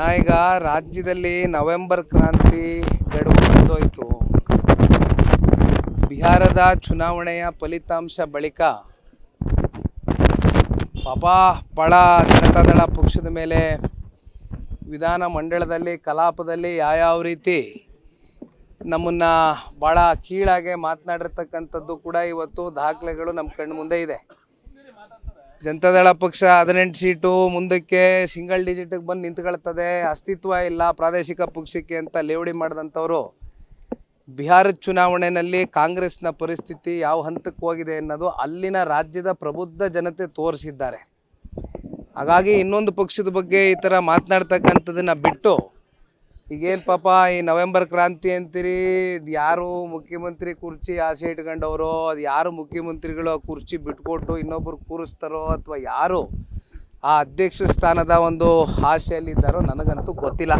ನಾ ಈಗ ರಾಜ್ಯದಲ್ಲಿ ನವೆಂಬರ್ ಕ್ರಾಂತಿ ಗಡುವು ಬಿಹಾರದ ಚುನಾವಣೆಯ ಫಲಿತಾಂಶ ಬಳಿಕ ಪಪಾ ಪಳ ಜನತಾದಳ ಪಕ್ಷದ ಮೇಲೆ ವಿಧಾನ ಮಂಡಳದಲ್ಲಿ ಕಲಾಪದಲ್ಲಿ ಯಾವ್ಯಾವ ರೀತಿ ನಮ್ಮನ್ನು ಭಾಳ ಕೀಳಾಗೆ ಮಾತನಾಡಿರ್ತಕ್ಕಂಥದ್ದು ಕೂಡ ಇವತ್ತು ದಾಖಲೆಗಳು ನಮ್ಮ ಕಣ್ಣು ಮುಂದೆ ಇದೆ. ಜನತಾದಳ ಪಕ್ಷ ಹದಿನೆಂಟು ಸೀಟು ಮುಂದಕ್ಕೆ ಸಿಂಗಲ್ ಡಿಜಿಟಿಗೆ ಬಂದು ನಿಂತ್ಕೊಳ್ತದೆ. ಅಸ್ತಿತ್ವ ಇಲ್ಲ ಪ್ರಾದೇಶಿಕ ಪಕ್ಷಕ್ಕೆ ಅಂತ ಲೇವಡಿ ಮಾಡಿದಂಥವ್ರು. ಬಿಹಾರದ ಚುನಾವಣೆಯಲ್ಲಿ ಕಾಂಗ್ರೆಸ್ನ ಪರಿಸ್ಥಿತಿ ಯಾವ ಹಂತಕ್ಕೆ ಹೋಗಿದೆ ಅನ್ನೋದು ಅಲ್ಲಿನ ರಾಜ್ಯದ ಪ್ರಬುದ್ಧ ಜನತೆ ತೋರಿಸಿದ್ದಾರೆ. ಹಾಗಾಗಿ ಇನ್ನೊಂದು ಪಕ್ಷದ ಬಗ್ಗೆ ಈ ಥರ ಮಾತನಾಡ್ತಕ್ಕಂಥದ್ದನ್ನು ಬಿಟ್ಟು ಈಗೇನು ಪಾಪ, ಈ ನವೆಂಬರ್ ಕ್ರಾಂತಿ ಅಂತೀರಿ, ಇದು ಯಾರು ಮುಖ್ಯಮಂತ್ರಿ ಕುರ್ಚಿ ಆಸೆ ಇಟ್ಕೊಂಡವರು, ಅದು ಯಾರು ಮುಖ್ಯಮಂತ್ರಿಗಳು ಆ ಕುರ್ಚಿ ಬಿಟ್ಕೊಟ್ಟು ಇನ್ನೊಬ್ಬರು ಕೂರಿಸ್ತಾರೋ ಅಥವಾ ಯಾರು ಆ ಅಧ್ಯಕ್ಷ ಸ್ಥಾನದ ಒಂದು ಆಸೆಯಲ್ಲಿದ್ದಾರೋ ನನಗಂತೂ ಗೊತ್ತಿಲ್ಲ.